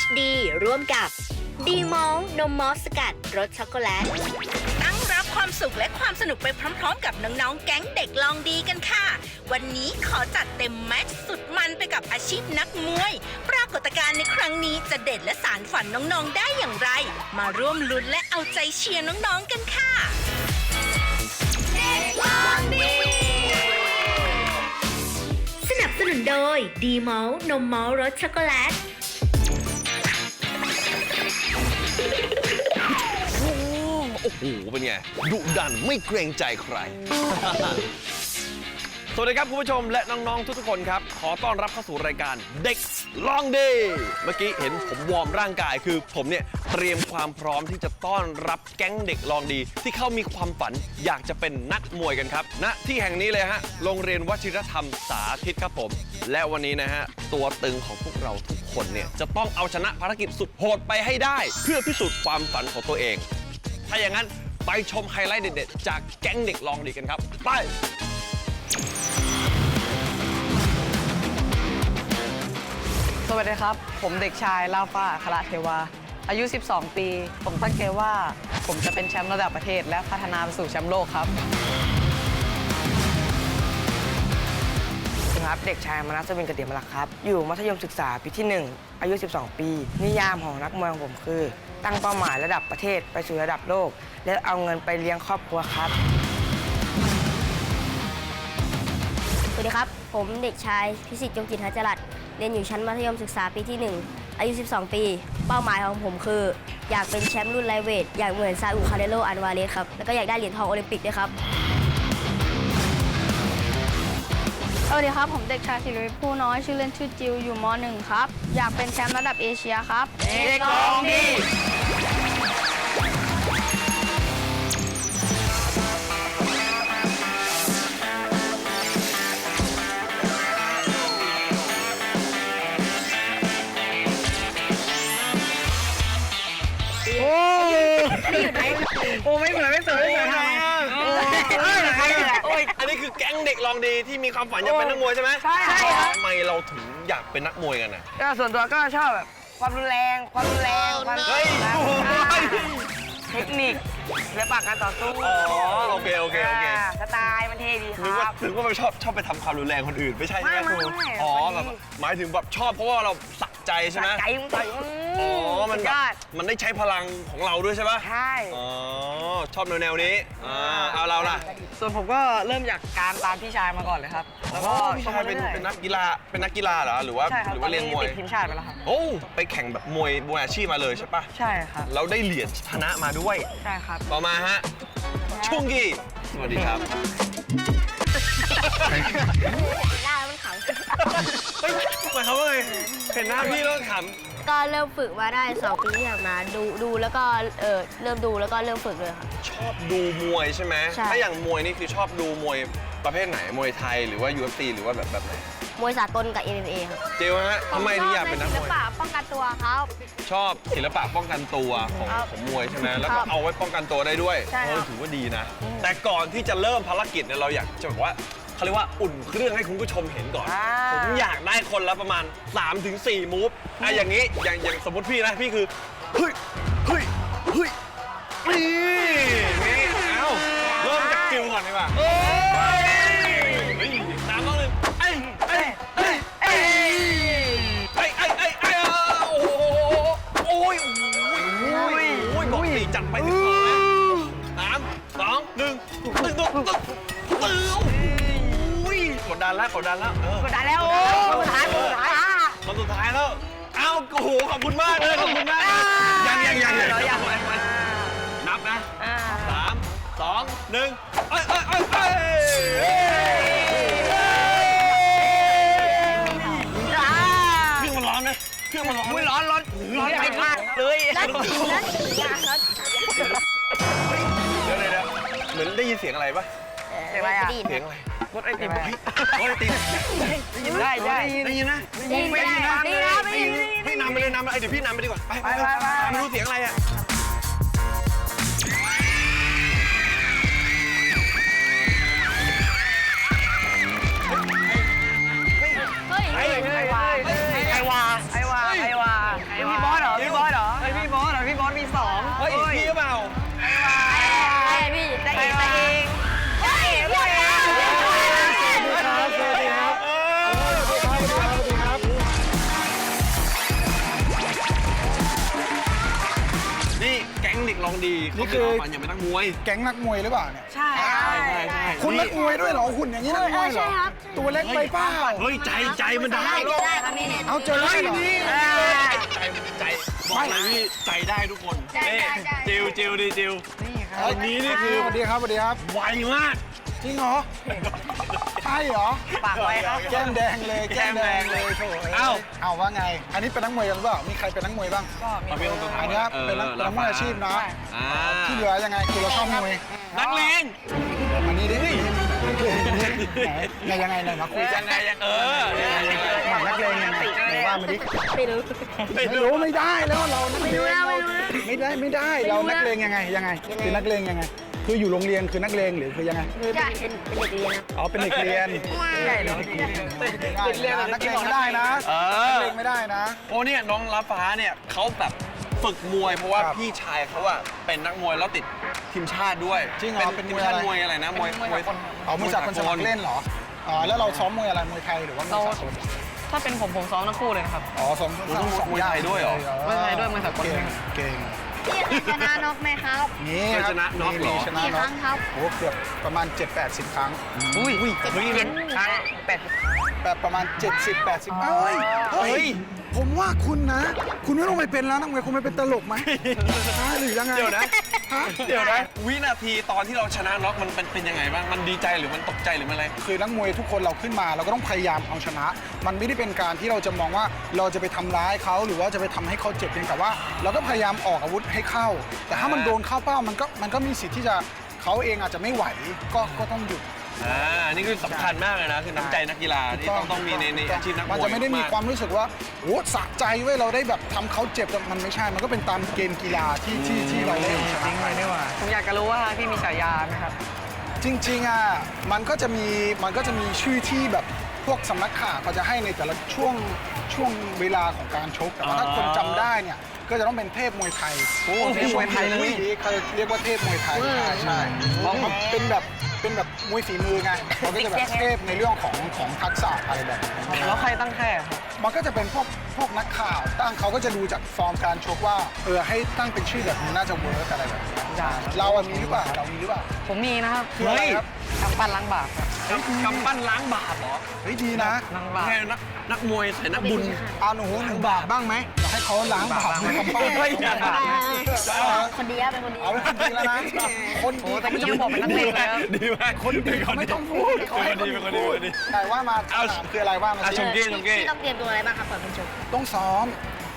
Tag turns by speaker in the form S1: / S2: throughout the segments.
S1: HD ร่วมกับดีมอลนมมอสสกัดรสช็อกโกแลต
S2: ตั้งรับความสุขและความสนุกไปพร้อมๆ กับน้องๆ แก๊งเด็กลองดีกันค่ะ วันนี้ขอจัดเต็มแม็กซ์สุดมันไปกับอาชีพนักมวย ปรากฏการณ์ในครั้งนี้จะเด็ดและสารฝันน้องๆ ได้อย่างไร มาร่วมลุ้นและเอาใจเชียร์น้องๆ กันค่ะ
S1: สนับสนุนโดยดีมอลนมมอลรสช็อกโกแลต
S3: โหเป็นไงดุดันไม่เกรงใจใคร สวัสดีครับคุณผู้ชมและน้องๆทุกๆคนครับ ขอต้อนรับเข้าสู่รายการเด็กลองดีเมื่อกี้เห็นผมวอร์มร่างกายคือผมเนี่ยเตรียมความพร้อมที่จะต้อนรับแก๊งเด็กลองดี ที่เขามีความฝันอยากจะเป็นนักมวยกันครับณที่แห่งนี้เลยฮะโรงเรียนวชิรธรรมสาธิตครับผม และวันนี้นะฮะตัวตึงของพวกเราทุกคนเนี่ยจะต้องเอาชนะภารกิจสุดโหดไปให้ได้ เพื่อพิสูจน์ความฝันของตัวเอง ถ้าอย่างนั้นไปชมไฮไลท์เด็ดๆ จากแก๊งเด็กลองดีกันครับ ไป
S4: สวัสดีครับ ผมเด็กชายลาฟ้าคละเทวา อายุ 12 ปี ผมตั้งใจว่า ผมจะเป็นแชมป์ระดับประเทศ และพัฒนาไปสู่แชมป์โลกครับ
S5: ครับเด็กชายมนัสวินกระเดียมรักครับ อยู่มัธยมศึกษาปีที่ 1 อายุ 12 ปี นิยามของนักมวยของผมคือ ตั้งเป้าหมายระดับประเทศไปสู่ระดับโลก และเอาเงินไปเลี้ยงครอบครัวครับ
S6: สวัสดีครับ ผมเด็กชายพิสิทธิ์จงจิตหจรัตเรียนอยู่ชั้นมัธยมศึกษาปีที่ 1 อายุ 12 ปี เป้าหมายของผมคือ อยากเป็นแชมป์รุ่นไลเวท อยากเหมือนซาอุคาเดโลอันวาเลสครับ แล้วก็อยากได้เหรียญทองโอลิมปิกด้วยครับ
S7: สวัสดีครับ ผมเด็กชายศิริวิทย์ผู้น้อย ชื่อเล่นชื่อจิวอยู่ม .1 ครับ อยากเป็นแชมป์ระดับเอเชียครับ
S5: เด็กลองดีโอ้ไม่เหมือนไม่เหมื เด็
S3: กลองดีที่มีความฝันอยากเป็นนักมวยใช่ไหม
S5: ใช่ครับ
S3: ทำไมเราถึงอยากเป็นนักมวยกันน่ะ
S5: ก็ส่วนตัวก็ชอบแบบความรุนแรง ความรุนแรงความ
S3: เฮ้ย
S5: อ่า
S3: โอ้ย
S5: เทคนิคและปากการต่อสู้
S3: อ๋อโอเคโอเคโอเคา
S5: สไตล์มันเท่ดีค
S3: นึกว่า
S5: รับ
S3: นึกว่าไปชอบชอบไปทำความรุนแรงคนอื่นไม่ใช่ใช่ไหม
S5: ไม่
S3: ครู
S5: ไม่ไม่
S3: อ๋อ
S5: วัน
S3: แบ
S5: นี้
S3: บหมายถึงแบบชอบเพราะว่าเราสะใจใช่ไหม
S5: ใจมึงต่อย
S3: อ๋อ มัน
S5: สุด
S3: แบ
S5: ย
S3: บ
S5: อด
S3: มันได้ใช้พลังของเราด้วยใช่ปะ
S5: ใช่
S3: อ๋อ ชอบแนวแนวๆนี้อ่าเอาเราล่ะ
S4: ส่วนผมก็เริ่มจากการตามพี่ชายมาก่อนเลยครับ แล้วก็
S3: พี่ชายเป็น
S4: โตมารื่อ
S3: เป็นนักกีฬา เป็นนักกีฬาเหรอ หรือว่า
S4: ใช่ครับ
S3: หรือ
S4: ตอ
S3: ว่านเรียน
S4: นี้
S3: มวย
S4: ติดทีมชาติไปแล้วครับ
S3: โอ้ ไปแข่งแบบมวยมวยอาชีพมาเลยใช่ปะ
S4: ใช่ครับ
S3: แล้วได้เหรียญชนะมาด้วย
S4: ใช่ครับ
S3: ต่อมาฮะ ช่วงกี้ สวัสดีครับ
S6: ได้มันข
S3: เฮ้ยหมายความว่าไงเห็นหน้าพี่แล้วขำ
S6: ก็เริ่มฝึกมาได้ 2 ปีที่ผ่านมาดูดูแล้วก็เออเริ่มดูแล้วก็เริ่มฝึกเลยครับำ
S3: ชอบดูมวยใช่ไหม
S6: ใช่
S3: ถ้าอย่างมวยนี่คือชอบดูมวยประเภทไหนมวยไทยหรือว่า UFC หรือว่าแบบแบบไหน
S6: มวยสากลกับ MMA ครับ
S3: เจลฮะทำไมถึงอยากเป็นนักมวย
S7: ป้องกันตัวครับ
S3: ชอบศิลปะป้องกันตัวของ
S7: ครับ
S3: ของมวยใช่ไหมแล้ว
S7: ค
S3: ก็
S7: รับ
S3: เอาไว้ป้องกันตัวได้ด้วย
S7: ใช่ครับ
S3: เออถือว่าดีนะ แต่ก่อนที่จะเริ่มภารกิจเนี่ยเราอยากจะบอกว่า เขาเรียกว่าอุ่นเครื่องให้คุณผู้ชมเห็นก่อน
S5: อ่า
S3: ผมอยากได้คนละประมาณ 3-4ถึง4มูฟอะอย่างนี้อย่างอย่างสมมติพี่นะพี่คือเฮ้ยเฮ้ยเฮ้ยนี่ ดดันแล้วกดดันแล้วเออ
S5: กดดันแล้วโอ้สุดท้ายสุดท้าย
S3: มาสุดท้ายแล้วเอ้าโอ้โหขอบคุณมากเลยขอบคุณมากเลยยังยังยังยังยังนับนะสามสองหนึ่งเอ้ยเอ้ยเอ้ยเอ้ยเครื่องมันร้อนไหมเครื่องมันร้อนไหม
S5: ร้อนร้อนร้อนไปมากเลย
S3: เดี๋ยวเดี๋ยวเดี๋ยวเหมือนได้ยินเสียงอะไรปะ
S5: เสียงอะไรอะ
S3: เสียงอะไร
S5: รถไอติม
S3: เฮ้ยรถไอติม
S5: ได้ได้
S3: ได้ยินนะ
S5: ได้ยินได้ยินนะ
S3: ได้ยินนะได้ยินให้นำไปเลยนำไปเดี๋ยวพี่นำไปดีกว่าไปไปไปไม่รู้เสียงอะไรอะ องดี
S8: นี่
S3: เขา
S8: คือ
S3: เป็นความฝันอยากเป็นนักมวย
S8: แก๊งนักมวยหรือเปล่าเนี่ย
S5: ใช่
S3: ใช่ใช่ใช่
S8: คุณนักมวยด้วยเหรอคุณอย่างนี้นักมวยเหรอตัวเล็กไปเปล่า
S3: เฮ้ยใจใจมันได้
S6: ได้ครับนี่เนี่ย
S8: เอาเจอแล้วเหรอ
S3: ใจใจบอกเลยพี่ใจได้ทุกคนนี่จิวจิวดีจิวอันนี้นี่คือ
S8: สวัสดีครับสวัสดีครับ
S3: ไวมาก
S8: จริงเหรอ ใช่เหรอ
S4: ปากไว้ครับ
S8: แก้มแดงเลยแก้มแดงเลยโถ
S3: เอ้า
S8: เอาว่าไง อันนี้เป็นนักมวยกันหรือเปล่ามีใครเป็นนักมวยบ้าง
S3: มาเป็นตัว
S8: อันเนี้ยเป็นนักเป็นนักมวยอาชีพนะ
S3: อ่า
S8: ที่เหลือยังไงคือเราชอบมวย
S3: นักเลง
S8: อันนี้ดิไหนยังไงไหนมาคุยกั
S3: ยั
S8: น
S3: งไงยังเออยังไงยังไง
S8: หมักนักเลงยังไงไหนว่ามาดิ
S6: ไม่รู้
S8: ไม่รู้ไม่ได้แล้วเรานักเลงเราไม่ได้ไม่ได้เรานักเลงยังไงยังไงคือนักเลงยังไง คืออยู่โรงเรียนคือนักเลงหรือคือยังไง
S6: คือเป็นเป็นเด็กเรียนครับ
S8: อ๋อเป็นเด็กเรียน
S4: ใหญ่เลย
S8: เด็กเรียนนักเลงไม่ได้นะ
S3: เอ
S8: นัก
S3: อ
S8: เลงไม่ได้นะ
S3: โอ้เนี่ยน้องรับฟ้าเนี่ยเขาแบบฝึกมวยเพราะว่า
S8: ครับ
S3: พี่ชายเขาอะเป็นนักมวยแล้วติดทีมชาติด้วย
S8: จริงเหรอ
S3: เป็น
S8: เป็น
S3: ที
S8: ม
S3: ม
S8: วยอะไร
S3: ชาติมวยอะไรนะมวยมวย
S8: เอามือจากคนสมัครเล่นเหรออ๋อแล้วเราซ้อมมวยอะไรมวยไทยหรือว่ามวยสากล
S4: ถ้าเป็นผมผมซ้อมทั้งคู่เลยนะครับ
S8: อ๋อซ้อมซ้อมสอง
S3: มวยไทยด้วยเหรอา
S8: ง
S4: มวยไทยด้วยมวยสากล
S8: เก่งเก่ง
S7: พี่เคยชนะน็อกไหมครับ
S8: นี่
S3: เคย
S8: ครับ
S3: ชนะน็อกเหรอ
S8: มีชนะ
S7: กี่
S8: น็
S7: ค
S8: อก
S7: รั้งครับ
S8: โอ้เกือบประมาณ 7-80 ครั้ง
S4: อุ้ย
S3: เฮ้ย
S4: เจ็ดครั้งแปด
S8: แบบประมาณ 70-80เอ้ยเฮ้ย ผมว่าคุณนะ คุณไม่ต้องไปเป็นแล้วนักมวยคุณไปเป็นตลกไหมฮะหรือยังไง
S3: เดี๋ยวนะ
S8: ฮะ
S3: เดี๋ยวนะ วินาทีตอนที่เราชนะน็อกมันเป็นเป็นยังไงบ้าง มันดีใจหรือมันตกใจหรือมันอะไร
S8: คือนักมวยทุกคนเราขึ้นมาเราก็ต้องพยายามเอาชนะ มันไม่ได้เป็นการที่เราจะมองว่าเราจะไปทำร้ายเขาหรือว่าจะไปทำให้เขาเจ็บเพียงแต่ว่า เราก็พยายามออกอาวุธให้เข้า แต่ถ้ามันโดนเข้าเป้ามันก็มันก็มีสิทธิ์ที่จะเขาเองอาจจะไม่ไหวก็ก็ต้องหยุด
S3: อ่านี่คือสำคัญมากเลยนะ คือน้ำใจนักกีฬาที่ต้องต้องมีในในอาชีพนักมวย
S8: มันจะไม่ได้มีความรู้สึกว่าโอ้สะใจเว้ยเราได้แบบทำเขาเจ็บแต่มันไม่ใช่ มันก็เป็นตามเกมกีฬาที่ที่ที่เราได้ชนะไป
S4: ผมอยากจะรู้ว่าพี่มีฉายาไหมครับ
S8: จริงๆอะมันก็จะมีมันก็จะมีชื่อที่แบบพวกสำนักข่าวเขาจะให้ในแต่ละช่วงช่วงเวลาของการชกแต่ว่าถ้าคนจำได้เนี่ย ก็จะต้องเป็นเทพมวยไทย
S3: โอ้เทพมวยไทยเลย
S8: เขาเรียกว่าเทพมวยไทยใช่ใช่เพราะเขาเป็นแบบเป็นแบบมวยฝีมือไงเขาก็จะแบบเทพในเรื่องของของทักษะอะไรแบบนี้
S4: แล้วใครตั้งแค่ครับ
S8: มันก็จะเป็นพวกพวกนักข่าวตั้งเขาก็จะดูจากฟอร์มการชกว่าเออให้ตั้งเป็นชื่อแบบนี้น่าจะเวิร์กอะไรแบบนี้เราอะมีหรือเปล่าเรามีหรือเปล่า
S4: ผมมีนะครับ
S8: คืออะไรครับ
S4: ทำปั้นล้างบาปครับ
S3: กำปั้นล้างบาปเหรอ
S8: เฮ้ยดีนะ
S4: ล้างบาป
S3: แค่นัก นักมวยใส่นักบุญ
S8: เอาหนูหนูบาปบ้างไหมอยากให้เขาล้างบาปในกำปั้น
S3: เฮ้ยอย่า
S6: คนดีครับเป็นคนดี
S8: เอาเป็นคนดีแล้วนะคนดี
S4: โอ้แต่กี้ยังบอกเป็นนักเลงเลยครับ
S3: ดีมาก
S8: คนดีเขาไม่ต้องพูดเขาให้คนดี
S3: เป็นคนดี
S8: พูด
S3: เป็นคนดี
S8: แต่ว่ามา
S3: เอา
S8: ถามคืออะไรว่ามา
S3: อะ
S8: สิ
S3: ชมกี้ชมกี้
S6: ต้องเตรียมตัวอะไรบ้างครับก่อนเป็นชก
S8: ต้องซ้อม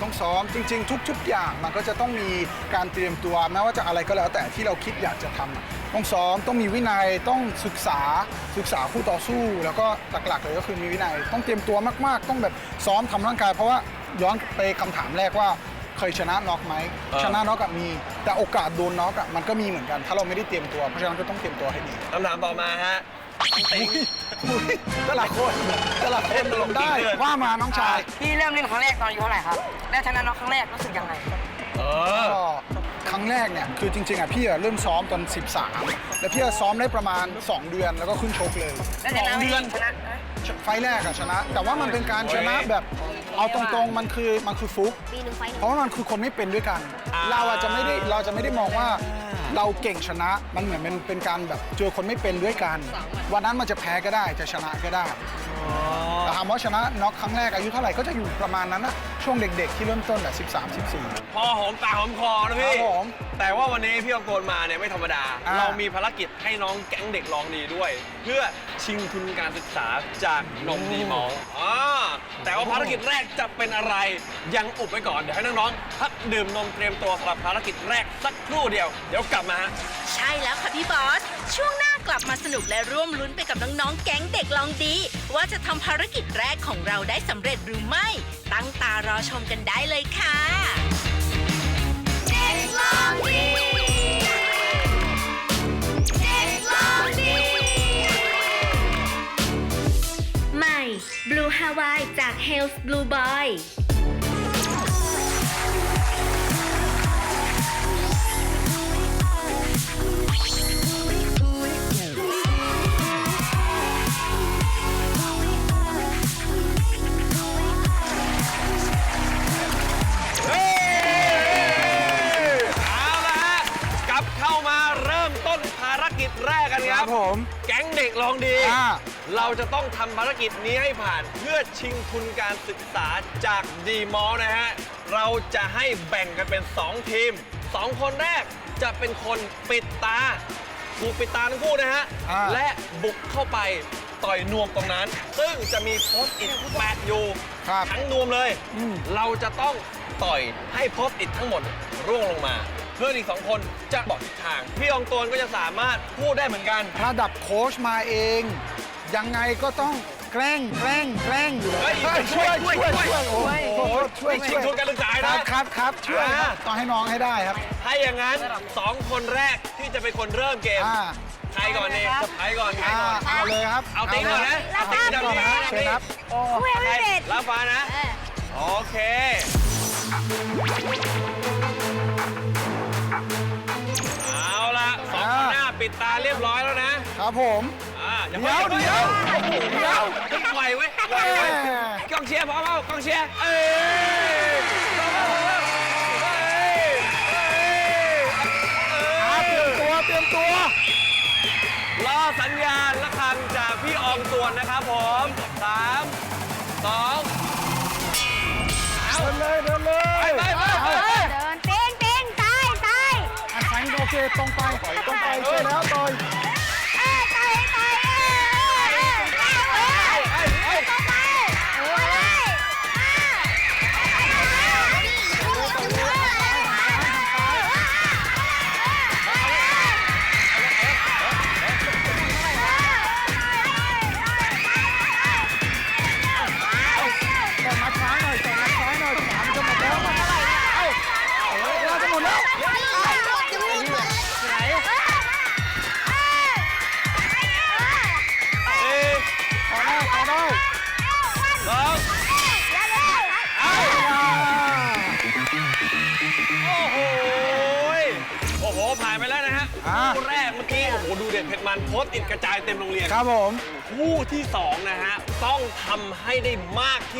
S8: ต้องซ้อมจริง ๆ ทุก ๆ อย่างมันก็จะต้องมีการเตรียมตัวแม้ว่าจะอะไรก็แล้วแต่ที่เราคิดอยากจะทำอะต้องซ้อมต้องมีวินัยต้องศึกษาศึกษาคู่ต่อสู้ แล้วก็หลักๆเลยก็คือมีวินัย ต้องเตรียมตัวมากๆ ต้องแบบซ้อมทำร่างกาย เพราะว่าย้อนไปคำถามแรกว่าเคยชนะน็อกไหม
S3: เออ
S8: ชนะน็อกอะมี แต่โอกาสโดนน็อกอะมันก็มีเหมือนกัน ถ้าเราไม่ได้เตรียมตัวเพราะฉะนั้นก็ต้องเตรียมตัวให้ดี
S3: คำถามต่อมาฮะติ๊ง
S8: อุ๊ยแต่ละคนแต่ละคนลงได้ว่ามาน้องชาย
S5: พี่เริ่มเล่นครั้งแรกตอนอายุเท่าไหร่ครับ และชนะน็อกครั้งแรกรู้สึกยังไง
S3: เออ
S8: ก็ครั้งแรกเนี่ยคือจริงๆอะพี่อะเริ่มซ้อมตอน 13 แล้วพี่อะซ้อมได้ประมาณ 2 เดือนแล้วก็ขึ้นชกเลย
S5: และชนะ
S3: สองเดือน
S5: ชนะ
S8: ไฟล์แรกอะชนะ แต่ว่ามันเป็นการชนะแบบเอาตรงๆมันคือมันคือฟุก
S6: ปีหนึ่งไฟล์หนึ่ง
S8: เพราะว่ามันคือคนไม่เป็นด้วยกัน
S3: อ่า
S8: เราอาจจะไม่ได้เราจะไม่ได้มองว่า เราเก่งชนะมันเหมือนเป็นเป็นการแบบเจอคนไม่เป็นด้วยกัน วันนั้นมันจะแพ้ก็ได้จะชนะก็ได้ แต่ถามว่าชนะน็อกครั้งแรกอายุเท่าไหร่ก็จะอยู่ประมาณนั้นนะช่วงเด็กๆ ที่เริ่มต้นแบบ13 14
S3: พอหอมปากหอมคอนะ
S8: ครั
S3: พี่
S8: บผม
S3: แต่ว่าวันนี้พี่อองโกนมาเนี่ยไม่ธรรมดา
S8: อ่า
S3: เรามีภารกิจให้น้องแก๊งเด็กลองดีด้วย เพื่อชิงทุนการศึกษาจากนมดีมองอ่าแต่ว่าภารกิจแรกจะเป็นอะไรยังอุบไว้ก่อน เดี๋ยวให้น้องๆพักดื่มนมเตรียมตัวสำหรับภารกิจแรกสักครู่เดียว เดี๋ยวกลับมาฮะ
S2: ใช่แล้วค่ะพี่บอส ช่วงหน้า กลับมาสนุกและร่วมลุ้นไปกับน้องๆ แก๊งเด็กลองดี ว่าจะทำภารกิจแรกของเราได้สำเร็จหรือไม่ ตั้งตารอชมกันได้เลยค่ะ เด็กลองดี เด็กลองดี
S1: ใหม่ Blue Hawaii จาก Hell's Blue Boy
S3: แก๊งเด็กลองดี
S8: อ่า
S3: เราจะต้องทำภารกิจนี้ให้ผ่านเพื่อชิงทุนการศึกษาจากดีมอลนะฮะ เราจะให้แบ่งกันเป็น 2 ทีม 2 คนแรกจะเป็นคนปิดตาถูกปิดตาทั้งคู่นะฮะ
S8: อ่า
S3: และบุกเข้าไปต่อยนวมตรงนั้น ซึ่งจะมีโพสต์อิทแปะอยู่
S8: ครับ
S3: ทั้งนวมเลย
S8: อืม
S3: เราจะต้องต่อยให้โพสต์อิททั้งหมดร่วงลงมาเพื่อนอีกสองคนจะบอกทิศทาง พี่อองตวนก็จะสามารถพูดได้เหมือนกัน
S8: ระดับโค้ชมาเอง ยังไงก็ต้องแกล้งแกล้งแกล้งอยู่แล้ว
S3: เฮ้ย
S8: เฮ้ยช่วย
S3: ช่
S8: ช่
S3: ว
S8: วยย
S3: ช่
S8: ช่
S3: ว
S8: วยยโอ้โหช่วย
S3: นี่
S8: ช่
S3: ชิ
S8: ว
S3: ง
S8: ย
S3: ทุนการศึกษา
S8: ค
S3: นะ
S8: รับครับครับช่วย
S3: อ่า
S8: ต้องให้น้องให้ได้ครับ
S3: ถ้าอย่างนั้นสองคนแรกที่จะเป็นคนเริ่มเกม
S8: อ่า
S3: ใครก่อนเนี่ยใครก่อนใคร
S8: อ่า
S3: ก่อน
S8: เอาเลยครับ
S3: เอาติ๊กก่อนนะ
S8: เอา
S3: ติ๊ก
S8: เลย
S3: ดำ
S8: ครับ
S3: นี้
S8: เชิญครับ
S6: คุยไม่เป็น
S3: ลาฟ้านะ โอเค เปิดตาเรียบร้อยแล้วนะ
S8: ครับผม
S3: อ่าอย่า
S8: เดี๋ยว
S3: พิ่ง
S8: เดี๋ยว
S3: โอ้โห
S8: เดี๋ยว
S3: เฮ้ยไหวเว้ยไหวเว้ยกองเชียร์พร้อมเปล่ากองเชียร์เอ้ยพร้อมเปล่าพร้อมเปล่าเฮ้ยเฮ้ย
S8: อ่าเตรียมตัวเตรียมตัว
S3: รอสัญญาณระฆังจา
S6: เค
S8: ตรงไปตรงไปใช่แล้วต่อย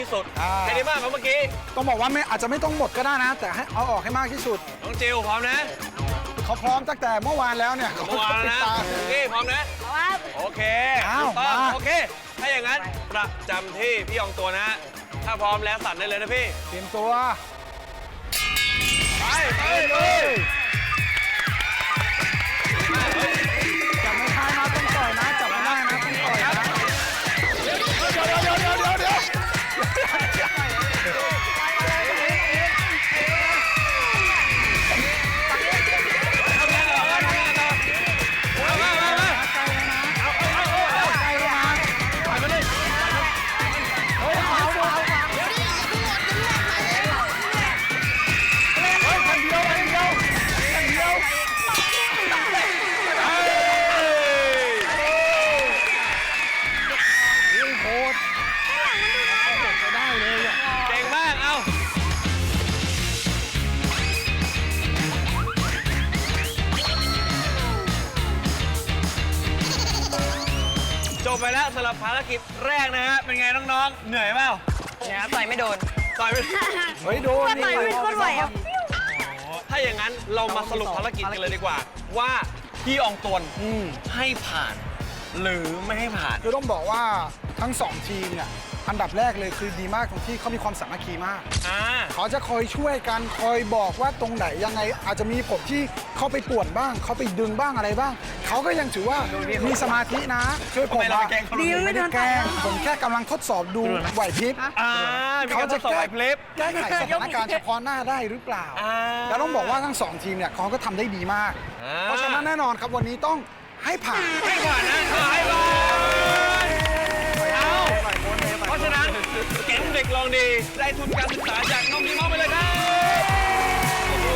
S3: ที่สุด
S8: อ่า
S3: ให้ได้มากกว่าเมื่อกี้
S8: ต้องบอกว่าไม่อาจจะไม่ต้องหมดก็ได้นะ แต่ให้เอาออกให้มากที่สุด
S3: น้องจิวพร้อมนะ
S8: เขาพร้อมตั้งแต่เมื่อวานแล้วเนี่ย
S3: เมื่อวานแล้วนะ
S8: ตา
S3: โอเคพร้อมนะโอเค
S8: อ้าว
S3: ถูกต้อง
S8: มา
S3: โอเค ถ้าอย่างนั้นประจำที่พี่อองตัวนะฮะถ้าพร้อมแล้วสั่นได้เลยนะพี่
S8: เตรียมตัว
S3: ไปไปเล
S8: เฮ้
S3: ย
S8: บไปแล้ว
S3: สำหรับภารกิจแรกนะฮะ เป็นไงน้องๆ เหนื่อยเปล่า
S4: เนี่ยต่อยไม่โดน
S3: ต่อยไป
S8: เฮ้ยโดนนี่
S3: ถ้าอย่างนั้นเรามาสรุปภารกิจกันเลยดีกว่า ว่าพี่อองตวน
S8: อืม
S3: ให้ผ่าน หรือไม่ให้ผ่าน
S8: คือต้องบอกว่า ทั้งสองทีมเนี่ยอันดับแรกเลยคือดีมากตรงที่เขามีความสามัคคีมาก
S3: อ่า
S8: เขาจะคอยช่วยกันคอยบอกว่าตรงไหนยังไงอาจจะมีผมที่เขาไปป่วนบ้างเขาไปดึงบ้างอะไรบ้าง เขาก็ยังถือว่ามีสมาธินะ ช่วยผม
S3: ทำไมเราไปแกล้งเขา
S8: ดีไม่ได้แกล้งผมแค่กำลังทดสอบดูไหวพริบ
S3: อ่ามีการทดสอบไหวพลิบ
S8: แก้ไขสถานการณ์เฉพาะหน้าได้หรือเปล่า
S3: อ่า
S8: แล้วต้องบอกว่าทั้งสองทีมเนี่ยเขาก็ทำได้ดีมาก
S3: อ่า
S8: เพราะฉะนั้นแน่นอนครับวันนี้ต้องให้ผ่าน
S3: ให้ผ่านนะเออให้ผ่านเอ ลองดีได้ทุนการศึกษาจากน้องดีมอลไปเลยครับโอ้โห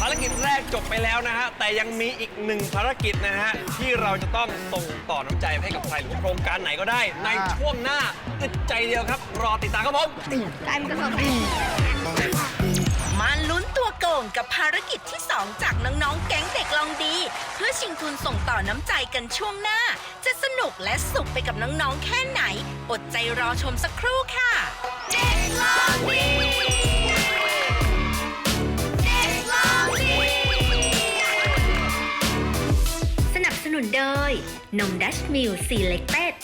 S3: ภารกิจแรกจบไปแล้วนะฮะ แต่ยังมีอีกหนึ่งภารกิจนะฮะ ที่เราจะต้องส่งต่อน้ำใจให้กับใครหรือว่าโครงการไหนก็ได้ ในช่วงหน้าอึดใจเดียวครับ รอติดตามครับผม
S2: มาลุ้นตัวโก่ งกับภารกิจที่ 2 จากน้องๆ แก๊งเด็กลองดี เพื่อชิงทุนส่งต่อน้ำใจกันช่วงหน้า จะสนุกและสุขไปกับน้องๆ แค่ไหน อดใจรอชมสักครู่ค่ะ เด็กลองดีเด็กลองดีส
S1: นับสนุนโดยนมดัชมิลซีเล็กเป็ด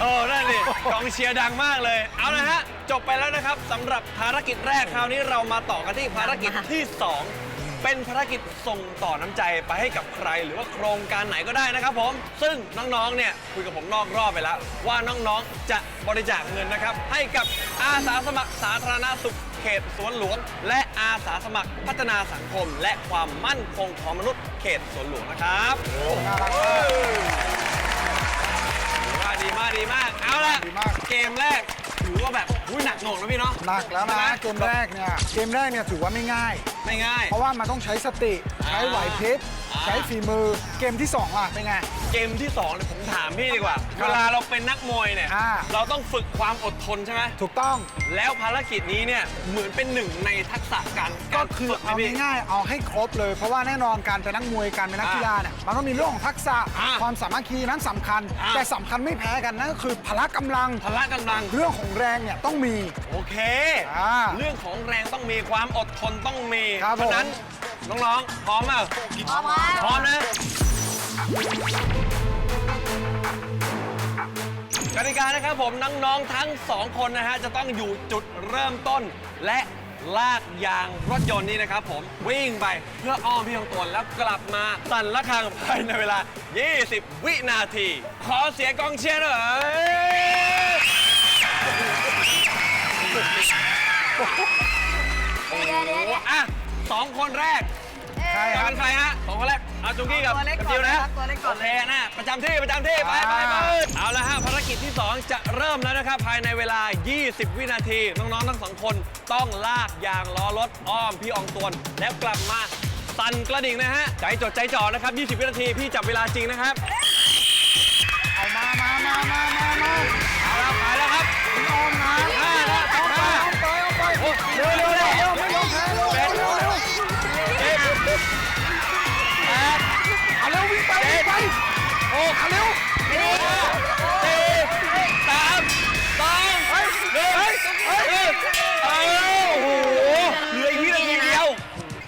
S3: เออนั่นดิกองเชียร์ดังมากเลย เอาละฮะ จบไปแล้วนะครับสำหรับภารกิจแรกคราวนี้เรามาต่อกันที่ภารกิจที่ 2 เป็นภารกิจส่งต่อน้ำใจไปให้กับใคร หรือว่าโครงการไหนก็ได้นะครับผม ซึ่งน้องๆ เนี่ยคุยกับผมนอกรอบไปแล้ว ว่าน้องๆ จะบริจาคเงินนะครับ ให้กับอาสาสมัครสาธารณสุขเขตสวนหลวง และอาสาสมัครพัฒนาสังคม และความมั่นคงของมนุษย์เขตสวนหลวงนะครับ
S8: น่ารักมาก
S3: ดีมากดีมากดีมาก เอาละ
S8: ดีมาก
S3: เกมแรกถือว่าแบบอุ้ยหนักหน่วงนะพี่เนาะ
S8: หนักแล้วนะ
S3: ใช่ไห
S8: เกมแรกเนี่ยเกมแรกเนี่ยถือว่าไม่ง่าย
S3: ไม่ง่าย
S8: เพราะว่ามันต้องใช้สติ ใช้ไหวพริบ
S3: อ่า
S8: ใช้ฝีมือเกมที่สองล่ะเป็นไง
S3: เกมที่2เนี่ยผมถามพี่ดีกว่า
S8: ครับ
S3: เวลาเราเป็นนักมวยเนี่ย
S8: อ่า
S3: เราต้องฝึกความอดทนใช่ไหม
S8: ถูกต้อง
S3: แล้วภารกิจนี้เนี่ยเหมือนเป็นหนึ่งในทักษะการ
S8: ก็
S3: การ
S8: คือ
S3: ฝึกนะ
S8: เอา
S3: พี่
S8: ง่ายๆเอาให้ครบเลย เพราะว่าแน่นอนการเป็นนักมวยการเป็นนัก
S3: อ่า
S8: กีฬาเนี่ยมันต้องมีเรื่องของทักษะ
S3: อ่า
S8: ความสามัคคีนั้นสำคัญ
S3: อ่า
S8: แต่สำคัญไม่แพ้กันนั่นก็คือพละกำลัง
S3: พละกำลัง
S8: เรื่องของแรงเนี่ยต้องมี
S3: โอเค
S8: อ่า
S3: เรื่องของแรงต้องมีความอดทนต้องมี
S8: ครับ
S3: เพราะฉะนั้นน้องๆพร้อมเปล่าพร้อมพร้อมนะกติกานะครับผมน้องๆทั้งสองคนนะฮะจะต้องอยู่จุดเริ่มต้น และลากยางรถยนต์นี้นะครับผมวิ่งไปเพื่ออ้อมพี่ของตนแล้วกลับมาสั่นละครังภายในเวลา 20 วินาที ขอเสียงกองเชียร์หน่อยโอ้โหอะ สองคนแรก
S8: ใคร
S3: จะ
S8: ครั
S3: เป็
S8: บ
S3: นใครฮะสองคนแรกเอาจุกี้กับ
S4: ตัวเล็ก
S3: กับ
S4: ก่อน
S3: จิวนะ
S4: ครับตัวเล็กก่อน
S3: โอเคนะประจำที่ประจำที่ไปไปไป
S8: อ่า
S3: เอาละฮะภารกิจที่ 2 จะเริ่มแล้วนะครับ ภายในเวลา 20 วินาที น้องๆ ทั้งสองคนต้องลากยางล้อรถอ้อมพี่อองตวนแล้วกลับมาสั่นกระดิ่งนะฮะใจจดใจจ่อนะครับ 20 วินาทีพี่จับเวลาจริงนะครับ
S8: เอามามามามามามา
S3: เอา
S8: เอาเร็ว
S3: สี่สามสองหนึ่งเฮ้ยเอาโอ้โหเหลืออีกวินาทีเดียว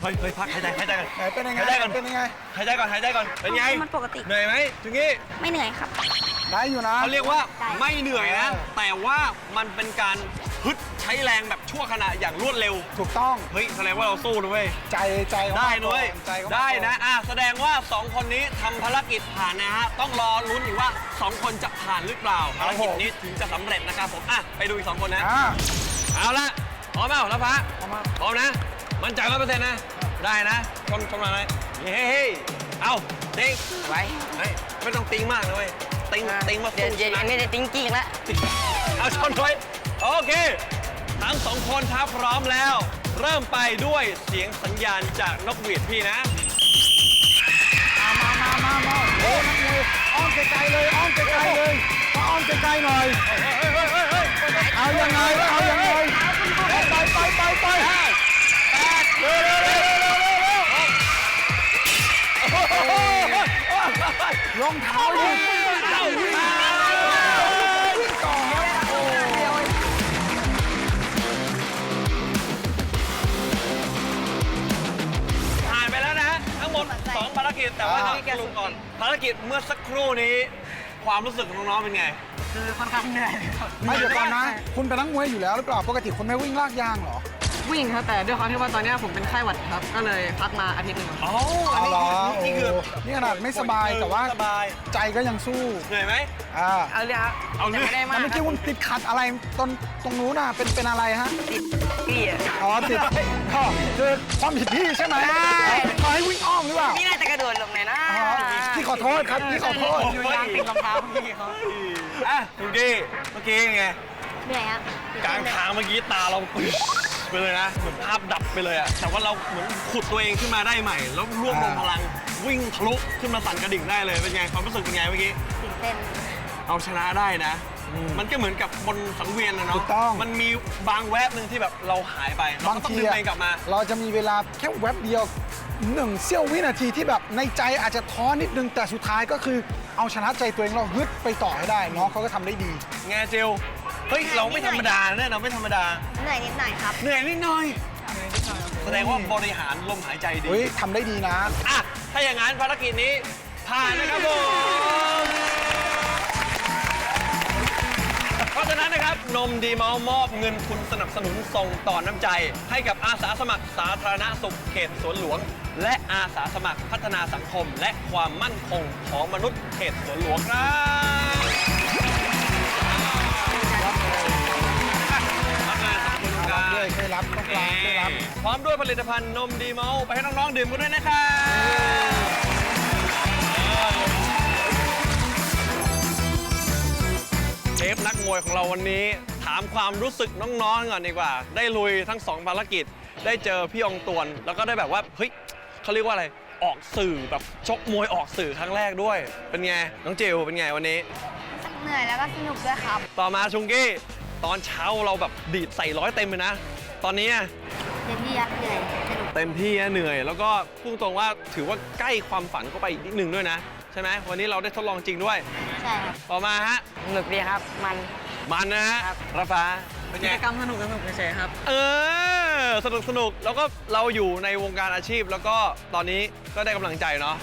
S3: เฮ้ยเฮ้ยพักหายใจหายใจก่อน
S8: ไหนเป็นยังไง
S3: หายใจก่อน
S8: เป็นยังไง
S3: หายใจก่อนหายใจก่อนเป็นไง
S7: มันปกติ
S3: เหนื่อยไหมถึงนี้
S7: ไม่เหนื่อยครับ
S8: ได้อยู่นะ
S3: เขาเรียกว่า
S7: ได้
S3: ไม่เหนื่อยนะ แต่ว่ามันเป็นการฮึด ใช้แรงแบบชั่วขณะอย่างรวดเร็ว
S8: ถูกต้อง
S3: เฮ้ยแสดงว่าเราสู้นะเว้ย
S8: ใจใจเขา
S3: ได้
S8: มาก่อ
S3: ด้วย
S8: ใจเขามา
S3: ได้
S8: ก่อ
S3: นะอะแสดงว่า 2 คนนี้ทำภารกิจผ่านนะฮะ ต้องรอลุ้นอยู่ว่า 2 คนจะผ่านหรือเปล่าภารกิจนี้ถึงจะสำเร็จนะครับผม อะ ไปดูอีก 2 คนนะ
S8: อ่า
S3: เอาละพร้อมเปล่าแล้วพระ
S8: เอามา
S3: พร้อมนะ มั่นใจร้อยเปอร์เซ็นต์นะ ได้นะชนชนมาเลยเฮ้ยเฮ้ยเอาติง
S5: ไว้
S3: เฮ้ยไม่ต้องติงมากนะเว้ยติงติงมา
S5: เดี๋ยว
S3: สู้
S5: เดี๋ยว
S3: ช
S5: อัน
S3: นะ
S5: นี้จะติ้งกิ้งแล้ว
S3: เอาชนไว้โอเค ทั้งสองคนถ้าพร้อมแล้ว เริ่มไปด้วยเสียงสัญญาณจากนกหวีดพี่นะ
S8: มามามามามาโอ้นักมวยอ้อมไกลๆเลยอ้อมไกลๆเลยมาอ้อมไกลๆหน่อยเอายังไงเอายังไงไปไปไปไปรองเท้าอยู่วิ่
S3: กิจแต่ว่าเอาสรุปก่อนภารกิจเมื่อสักครู่นี้ ความรู้สึกของน้องๆเป็นไง
S4: คือค่อนข้างเหนื่อยครับ
S8: ไม่เดี๋ยวก่อนนะ คุณเป็นนักมวยอยู่แล้วหรือเปล่า ปกติคุณไม่วิ่งลากยางเหรอ
S4: วิ่งครับแต่ด้วยความที่ว่าตอนเนี้ยผมเป็นไข้หวัดครับ ก็เลยพักมาอาทิตย์หนึงครับ
S3: อ๋ออัน
S8: เอา
S3: นี้
S8: เหรอ
S3: คือนี่คือ
S8: โอ้นี่ขนาดไม่สบายแต่ว่า
S3: สบาย
S8: ใจก็ยังสู้
S3: เหนื่อยไหม
S8: อ่า
S5: เอาเลยครับ
S3: เอาเรื่อง
S5: แต่ไม่ได้
S8: แล้ว
S5: มาก
S8: เมื่อกี้คุณติดขัดอะไรตรงตรงนู้นน่ะเป็นเป็นอะไรฮะ
S5: พี่อะ
S8: อ๋อติดก็คือความผิดพี่ใช่ไหม
S5: ใช่
S8: ขอให้วิ่งอ้อมหรือเปล่า
S5: พี่น่าจะกระโดดลงเลยนะ
S8: อ๋อพี่ขอโทษครับพี่ขอโทษ
S4: อยู่ยางติดรองเท้าพี่เขา
S3: อะดูดิเมื่อกี้ไง
S6: เหนื่อยครับ
S3: กลางทางเมื่อกี้ตาเราปึ๊บ ไปเลยนะเหมือนภาพดับไปเลยอะแต่ว่าเราเหมือนขุดตัวเองขึ้นมาได้ใหม่ แล้วรวบรวมพลังวิ่งทะลุขึ้นมาสั่นกระดิ่งได้เลยเป็นไงความรู้สึกเป็นไงเมื่อกี้
S6: ตื่นเต้น
S3: เอาชนะได้นะ มันก็เหมือนกับบนสังเวียนนะเนาะ
S8: ถูกต้อง
S3: มันมีบางแวบหนึ่งที่แบบเราหายไปเรา
S8: บาง
S3: ก็ต้อง
S8: ที
S3: ดึง
S8: อะ
S3: ตัวเองกลับมา
S8: เราจะมีเวลาแค่แวบเดียวหนึ่งเสี้ยววินาทีที่แบบในใจอาจจะท้อนิดนึงแต่สุดท้ายก็คือเอาชนะใจตัวเองเราฮึดไปต่อให้ได้น้องเขาก็ทำได้ดี
S3: ไงจิวเฮ้ย เราไม่ธรรมดาเนี่ยเราไม่ธรรมดา
S6: เหนื่อยนิดหน่อยครับ
S3: เหนื่อยนิดหน่อย แสดงว่าบริหารลมหายใจดี
S8: เฮ้ยทำได้ดีนะ
S3: อะ ถ้าอย่างนั้นภารกิจนี้ผ่านนะครับผม เพราะฉะนั้นนะครับ นมดีเมามอบเงินทุนสนับสนุนส่งต่อน้ำใจ ให้กับอาสาสมัครสาธารณสุขเขตสวนหลวง และอาสาสมัครพัฒนาสังคม และความมั่นคงของมนุษย์เขตสวนหลวงครับรับ พร้อมด้วยผลิตภัณฑ์นมดีเมาไปให้น้อง ๆ ดื่มกันด้วยนะครับเชฟนักมวยของเราวันนี้ ถามความรู้สึกน้องๆก่อนดีกว่า ได้ลุยทั้งสองภารกิจ ได้เจอพี่องตวน แล้วก็ได้แบบว่าเฮ้ยเขาเรียกว่าอะไรออกสื่อแบบชกมวยออกสื่อครั้งแรกด้วย เป็นไงน้องจิวเป็นไงวันนี้
S7: เหนื่อยแล้วก็สนุกด้วยครับ
S3: ต่อมาชุงกี้ ตอนเช้าเราแบบดีดใส่ร้อยเต็มเลยนะ ตอนนี้อะ
S6: เต็มที่ครับเหนื่อยสนุก
S3: เต็มที่อะเหนื่อย แล้วก็พูดตรงว่าถือว่าใกล้ความฝันเข้าไปอีกนิดนึงด้วยนะ ใช่ไหมวันนี้เราได้ทดลองจริงด้วย
S6: ใช่ครับ
S3: ต่อมาฮะ
S5: สนุกดีครับ มัน
S3: มันนะฮะ
S5: ครับ
S3: ราฟ้าเป็น
S4: กิ
S3: ไง
S4: จกรรมสนุกสนุกเฉยๆครับ
S3: เออสนุกสนุกแล้วก็เราอยู่ในวงการอาชีพ แล้วก็ตอนนี้ก็ได้กำลังใจเนาะ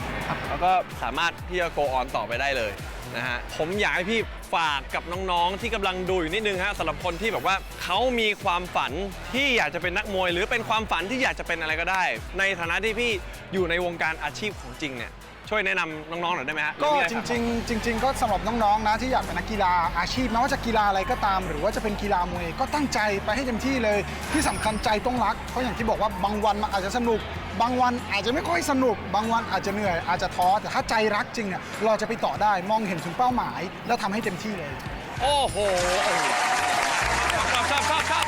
S3: แล้วก็สามารถที่จะโกออนต่อไปได้เลย นะฮะผมอยากให้พี่ฝากกับน้องๆ ที่กำลังดูอยู่นิดนึงฮะสำหรับคนที่แบบว่าเขามีความฝันที่อยากจะเป็นนักมวย หรือเป็นความฝันที่อยากจะเป็นอะไรก็ได้ ในฐานะที่พี่อยู่ในวงการอาชีพของจริงเนี่ย ช่วยแนะนำน้องๆหน่อยได้ไหมฮะ
S8: ก็
S3: หอมีอะไจ
S8: ริงๆจริง ๆ ก็สำหรับน้องๆนะที่อยากเป็นนักกีฬาอาชีพไม่ว่าจะกีฬาอะไรก็ตาม หรือว่าจะเป็นกีฬามวยก็ตั้งใจไปให้เต็มที่เลย ที่สำคัญใจต้องรัก เพราะอย่างที่บอกว่าบางวันมันอาจจะสนุก บางวันอาจจะไม่ค่อยสนุก บางวันอาจจะเหนื่อย อาจจะท้อแต่ถ้าใจรักจริงเนี่ยเราจะไปต่อได้มองเห็นถึงเป้าหมาย แล้วทำให้เต็มที่เลย
S3: โอ้โหชอบชอบชอบชอบ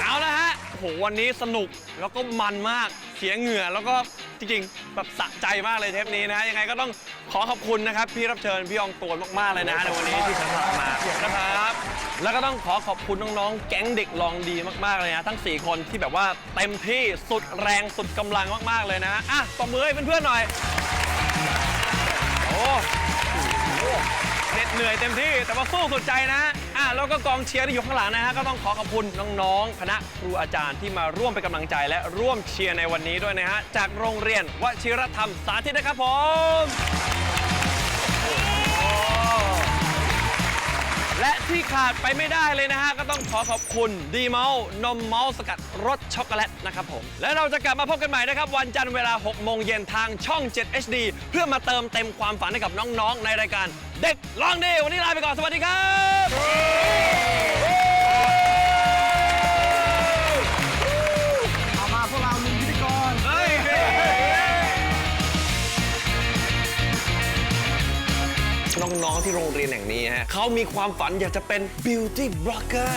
S3: เอาละฮะโอ้โหวันนี้สนุกแล้วก็มันมาก เสียเหงื่อแล้วก็จริงๆ แบบสะใจมากเลยเทปนี้นะ ยังไงก็ต้องขอขอบคุณนะครับ พี่รับเชิญพี่อองตวนมากๆเลยนะในวันนี้ที่สละมานะครับ แล้วก็ต้องขอขอบคุณน้องๆ แก๊งเด็กลองดีมากๆเลยนะ ทั้ง 4 คนที่แบบว่าเต็มที่สุดแรงสุดกำลังมากๆเลยนะอะตบมือให้เพื่อนๆหน่อยโอ้โหเหน็ดเหนื่อยเต็มที่แต่ว่าสู้สุดใจนะ แล้วก็กองเชียร์ที่อยู่ข้างหลังนะฮะก็ต้องขอขอบคุณน้องๆคณะครูอาจารย์ที่มาร่วมเป็นกำลังใจและร่วมเชียร์ในวันนี้ด้วยนะฮะจากโรงเรียนวชิรธรรมสาธิตนะครับผม และที่ขาดไปไม่ได้เลยนะฮะ ก็ต้องขอขอบคุณดีเมลนมเมาส์สกัดรสช็อกโกแลตนะครับผม และเราจะกลับมาพบกันใหม่นะครับ วันจันทร์เวลา 6 โมงเย็นทางช่อง 7 HD เพื่อมาเติมเต็มความฝันให้กับน้องๆ ในรายการ เด็กลองดีวันนี้ลาไปก่อนสวัสดีครับ น้องๆที่โรงเรียนแห่งนี้ฮะเขามีความฝันอยากจะเป็น beauty blogger